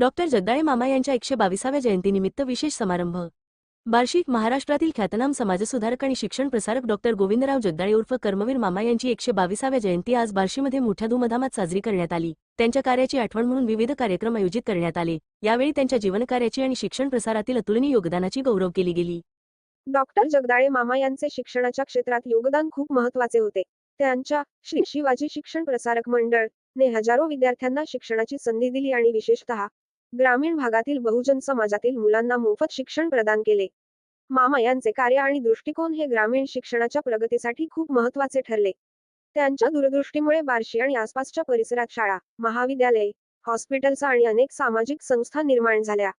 Doctor Jagdale मामा यांच्या एकशे बावीसाव्या जयंतीनिमित्त विशेष समारंभ. वार्षिक महाराष्ट्रातील ख्यातनाम समाजसुधारक आणि शिक्षण प्रसारक डॉक्टर गोविंदराव जगदाळे उर्फ कर्मवीर मामा यांची एकशे बावीसाव्या जयंती आज बार्शीमध्ये मोठ्या धुमधामात साजरी करण्यात आली. त्यांच्या कार्याची आठवण म्हणून विविध कार्यक्रम आयोजित करण्यात आले. यावेळी त्यांच्या जीवनकार्याची आणि शिक्षण प्रसारातील अतुलनीय योगदानाची गौरव केली गेली. डॉक्टर जगदाळे मामा यांचे शिक्षणाच्या क्षेत्रात योगदान खूप महत्त्वाचे होते. त्यांच्या श्री शिवाजी शिक्षण प्रसारक मंडळ ने हजारो विद्यार्थ्यांना शिक्षणाची संधी दिली आणि विशेषतः ग्रामीण भागातील बहुजन समाजातील मुलांना मोफत शिक्षण प्रदान केले. मामा यांचे कार्य आणि दृष्टिकोन हे ग्रामीण शिक्षणाच्या प्रगतीसाठी खूप महत्त्वाचे ठरले. त्यांच्या दूरदृष्टीमुळे बार्शी आणि आसपासच्या परिसरात शाळा महाविद्यालय हॉस्पिटल्स आणि अनेक सामाजिक संस्था निर्माण झाल्या.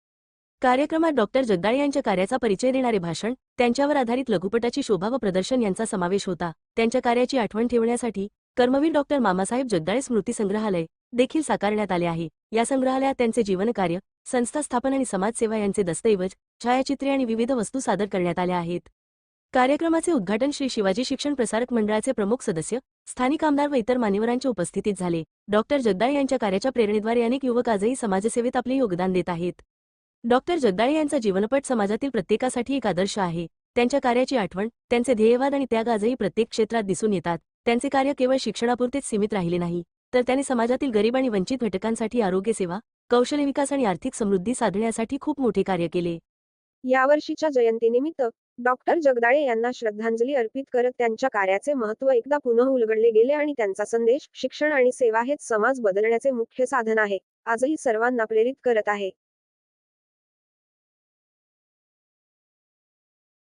कार्यक्रमात डॉक्टर जगदाळे यांच्या कार्याचा परिचय देणारे भाषण त्यांच्यावर आधारित लघुपटाची शोभा व प्रदर्शन यांचा समावेश होता. त्यांच्या कार्याची आठवण ठेवण्यासाठी कर्मवीर डॉक्टर मामासाहेब जगदाळे स्मृती संग्रहालय देखील साकारण्यात आले आहे. या संग्रहालयात त्यांचे जीवनकार्य संस्था स्थापन आणि समाजसेवा यांचे दस्तऐवज छायाचित्रे आणि विविध वस्तू सादर करण्यात आल्या आहेत. कार्यक्रमाचे उद्घाटन श्री शिवाजी शिक्षण प्रसारक मंडळाचे प्रमुख सदस्य स्थानिक आमदार व इतर मान्यवरांच्या उपस्थितीत झाले. डॉक्टर जगदाळे यांच्या कार्याच्या प्रेरणेद्वारे अनेक युवक आजही समाजसेवेत आपले योगदान देत आहेत. डॉक्टर जगदाळे यांचा जीवनपट समाजातील प्रत्येकासाठी एक आदर्श आहे. त्यांच्या कार्याची आठवण त्यांचे ध्येयवाद आणि त्याग आजही प्रत्येक क्षेत्रात दिसून येतात. त्यांचे कार्य केवळ शिक्षणापुरतेच सीमित राहिले नाही. तर त्यांनी समाजातील गरीब आणि वंचित घटकांसाठी आरोग्य सेवा कौशल्य विकास आणि आर्थिक समृद्धी साधण्यासाठी खूप मोठे कार्य केले. यावर्षीच्या जयंतीनिमित्त डॉक्टर जगदाळे यांना श्रद्धांजली अर्पित करत त्यांच्या कार्याचे महत्त्व एकदा पुन्हा उलगडले गेले आणि त्यांचा संदेश शिक्षण आणि सेवा हेच समाज बदलण्याचे मुख्य साधन आहे आजही सर्वांना प्रेरित करत आहे.